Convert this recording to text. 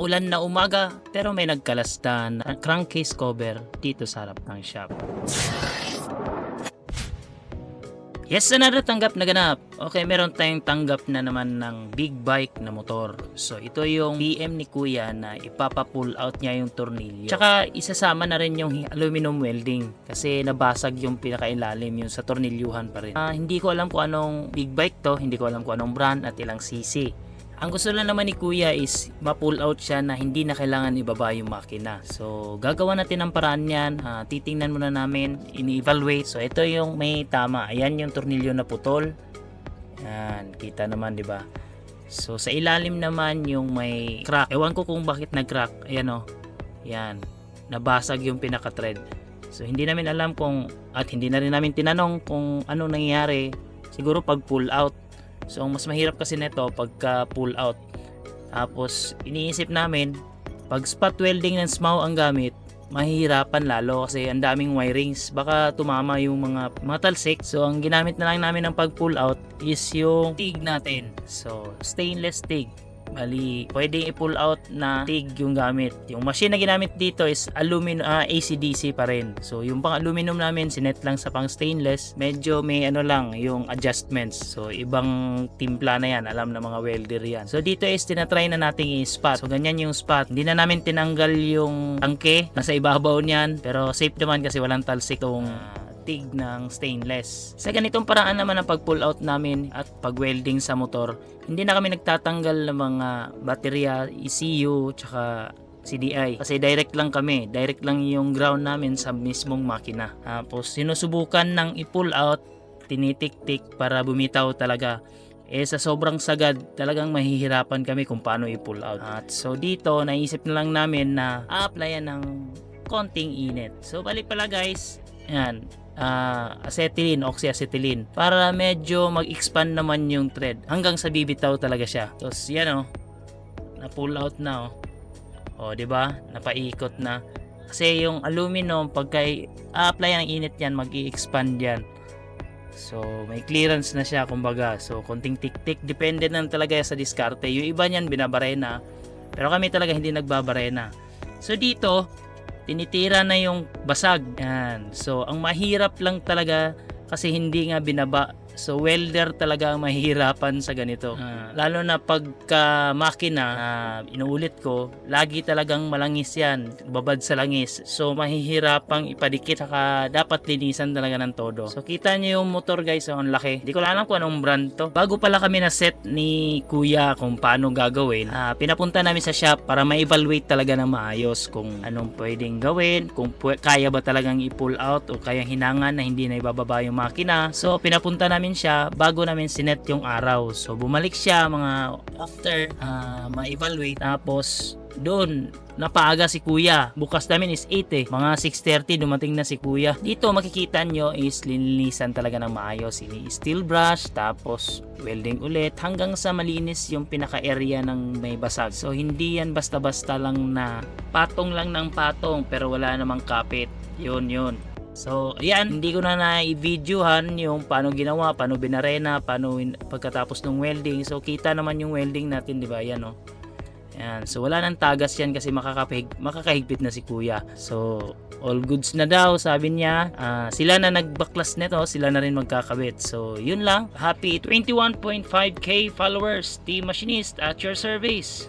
Maulan na umaga pero may nagkalastan na crankcase cover dito sa harap ng shop. Yes, another tanggap na ganap. Okay, meron tayong tanggap na naman ng big bike na motor. So, ito yung PM ni Kuya na ipapa-pull out niya yung tornilyo. Tsaka, isasama na rin yung aluminum welding kasi nabasag yung pinakailalim yung sa tornilyuhan pa rin. Ah, hindi ko alam kung anong big bike to, hindi ko alam kung anong brand at ilang cc. Ang gusto lang naman ni Kuya is ma-pull out siya na hindi na kailangan ibaba yung makina. So, gagawa natin ang paraan yan. Ah, titingnan muna namin, ini-evaluate. So, ito yung may tama. Ayan yung tornilyo na putol. Yan, kita naman, di ba? So, sa ilalim naman yung may crack. Ewan ko kung bakit nag-crack. Ayan o. Yan. Nabasag yung pinaka-thread. So, hindi namin alam kung, at hindi na rin namin tinanong kung ano nangyayari. Siguro pag pull out. So, ang mas mahirap kasi nito pagka pull out. Tapos, iniisip namin, pag spot welding ng SMAW ang gamit, mahihirapan lalo kasi ang daming wirings. Baka tumama yung mga, mga talsik. So, ang ginamit na lang namin ng pag pull out is yung TIG natin. So, stainless TIG. Bali, pwedeng i-pull out na TIG yung gamit. Yung machine na ginamit dito is aluminum, ah, ACDC pa rin. So, yung pang aluminum namin, sinet lang sa pang stainless. Medyo may ano lang, yung adjustments. So, ibang timpla na yan. Alam na mga welder yan. So, dito is tinatry na nating i-spot. So, ganyan yung spot. Hindi na namin tinanggal yung tangke. Nasa ibabaw niyan. Pero safe naman kasi walang talsik tong tig ng stainless. Sa ganitong paraan naman ang pag-pull out namin at pag-welding sa motor, hindi na kami nagtatanggal ng mga baterya, ECU, tsaka CDI. Kasi direct lang kami. Direct lang yung ground namin sa mismong makina. Tapos sinusubukan ng i-pull out, tinitik-tik para bumitaw talaga. Eh sa sobrang sagad, talagang mahihirapan kami kung paano i-pull out. At so dito, naisip na lang namin na a-applyan ng konting init. So balik pala guys, yan, ah, acetylene, oxyacetylene para medyo mag-expand naman yung thread hanggang sa bibitaw talaga siya. Tapos yan oh, na pull out na oh. Oh, 'di ba? Napaikot na. Kasi yung aluminum pagka apply ang init yan, mag-i-expand yan. So, may clearance na siya kumbaga. So, konting tik-tik depende na talaga sa diskarte. Yung iba niyan binabarena. Pero kami talaga hindi nagbabarena. So, dito tinitira na yung basag. Yan. So, ang mahirap lang talaga kasi hindi nga binaba. So, welder talaga ang mahihirapan sa ganito. Ah, lalo na pagka makina, ah, inuulit ko, lagi talagang malangis yan. Babad sa langis. So, mahihirapang ipadikit. Saka, dapat linisan talaga ng todo. So, kita nyo yung motor guys. So, ang laki. Hindi ko alam kung anong brand to. Bago pala kami na set ni kuya kung paano gagawin, ah, pinapunta namin sa shop para ma-evaluate talaga ng maayos kung anong pwedeng gawin, kung pwe- kaya ba talagang i-pull out o kaya hinangan na hindi na ibababa yung makina. So, pinapunta namin siya bago namin sinet yung araw. So, bumalik siya mga after ah, ma-evaluate. Tapos, doon, napaaga si kuya. Bukas namin is 8 eh. Mga 6.30 dumating na si kuya. Dito makikita nyo is linilisan talaga ng maayos. Ini steel brush, tapos welding ulit hanggang sa malinis yung pinaka-area ng may basag. So hindi yan basta-basta lang na patong lang ng patong pero wala namang kapit. Yun yun. So, ayan, hindi ko na na-videohan yung paano ginawa, paano binarena, paano pagkatapos ng welding. So, kita naman yung welding natin, di ba? Ayan, oh. Ayan. So, wala nang tagas yan kasi makakapig, makakahigpit na si kuya. So, all goods na daw, sabi niya. Ah, sila na nagbaklas nito, sila na rin magkakabit. So, yun lang. Happy 21.5k followers, Team Machinist at your service.